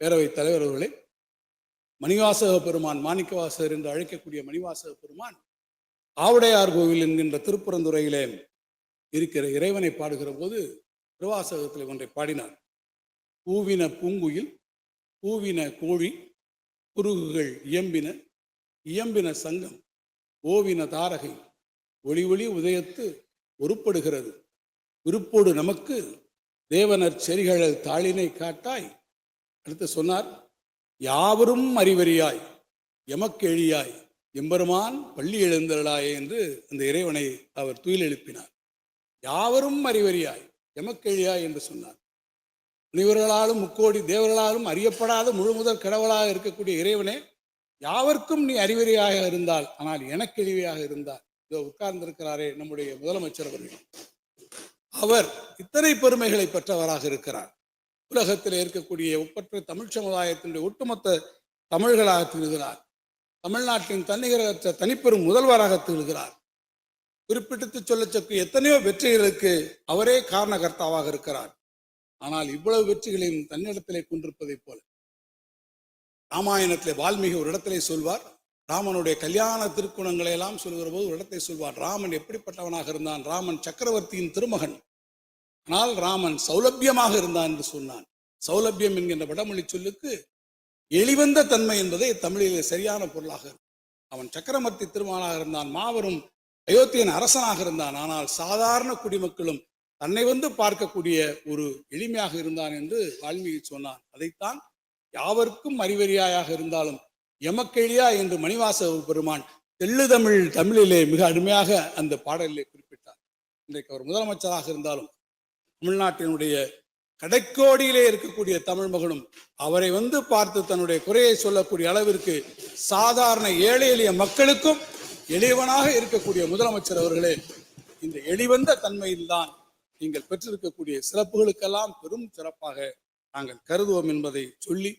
பேரவைத் தலைவர் அவர்களே மணிவாசக பெருமான் மாணிக்கவாசகர் என்று அழைக்கக்கூடிய மணிவாசக பெருமான் ஆவுடையார் கோவில் என்கின்ற திருப்புறந்துறையிலே இருக்கிற இறைவனை பாடுகிற போது திருவாசகத்தில் ஒன்றை பாடினார். பூவின பூங்குயில் பூவின கோழி குருகுகள் இயம்பின இயம்பின சங்கம் ஓவின தாரகை ஒளி ஒளி உதயத்து உருப்படுகிறது விருப்போடு நமக்கு தேவனர் செரிகழல் தாளினை காட்டாய் அடுத்து சொன்னார் யாவரும் அறிவறியாய் எமக்கெழியாய் எம்பெருமான் பள்ளி எழுந்தருளாயே என்று அந்த இறைவனை அவர் துயில் எழுப்பினார். யாவரும் அறிவறியாய் எமக்கெழியாய் என்று சொன்னார். முனிவர்களாலும் முக்கோடி தேவர்களாலும் அறியப்படாத முழு முதல் கடவுளாக இருக்கக்கூடிய இறைவனே யாவர்க்கும் நீ அறிவறியாக இருந்தால் ஆனால் எனக்கெளிவையாக இருந்தால் இதோ உட்கார்ந்திருக்கிறாரே நம்முடைய முதலமைச்சர் அவர்கள். அவர் இத்தனை பெருமைகளை பெற்றவராக இருக்கிறார். உலகத்தில் இருக்கக்கூடிய ஒப்பற்ற தமிழ் சமுதாயத்தினுடைய ஒட்டுமொத்த தமிழர்களாக திகழ்கிறார். தமிழ்நாட்டின் தன்னிகரற்ற தனிப்பெரும் முதல்வராக திகழ்கிறார். குறிப்பிட்டு சொல்லச்சக்கு எத்தனையோ வெற்றிகளுக்கு அவரே காரணகர்த்தாவாக இருக்கிறார். ஆனால் இவ்வளவு வெற்றிகளையும் தன்னிடத்திலே கொண்டிருப்பதைப் போல. ராமாயணத்திலே வால்மீகி ஒரு இடத்திலே சொல்வார். ராமனுடைய கல்யாண திருக்குணங்களை எல்லாம் சொல்கிற போது ஒரு இடத்தை சொல்வார். ராமன் எப்படிப்பட்டவனாக இருந்தான்? ராமன் சக்கரவர்த்தியின் திருமகன். ஆனால் ராமன் சௌலபியமாக இருந்தான் என்று சொன்னான். சௌலபியம் என்கின்ற வடமொழி சொல்லுக்கு எளிவந்த தன்மை என்பதே தமிழிலே சரியான பொருளாக இருக்கும். அவன் சக்கரவர்த்தி திருமாலாக இருந்தான் மாபெரும் அயோத்தியன் அரசனாக இருந்தான். ஆனால் சாதாரண குடிமக்களும் தன்னை வந்து பார்க்கக்கூடிய ஒரு எளிமையாக இருந்தான் என்று வால்மீகி சொன்னான். அதைத்தான் யாவர்க்கும் அறிவறியாயாக இருந்தாலும் எமக்கெளியா என்று மணிவாச பெருமான் தெள்ளுதமிழ் தமிழிலே மிக அருமையாக அந்த பாடலிலே குறிப்பிட்டார். இன்றைக்கு அவர் முதலமைச்சராக இருந்தாலும் தமிழ்நாட்டினுடைய கடைக்கோடியிலே இருக்கக்கூடிய தமிழ் மகனும் அவரை வந்து பார்த்து தன்னுடைய குறையை சொல்லக்கூடிய அளவிற்கு சாதாரண ஏழை எளிய மக்களுக்கும் எளியவனாக இருக்கக்கூடிய முதலமைச்சர் அவர்களே இந்த எளிவந்த தன்மையில்தான் நீங்கள் பெற்றிருக்கக்கூடிய சிறப்புகளுக்கெல்லாம் பெரும் சிறப்பாக நாங்கள் கருதுவோம் என்பதை சொல்லி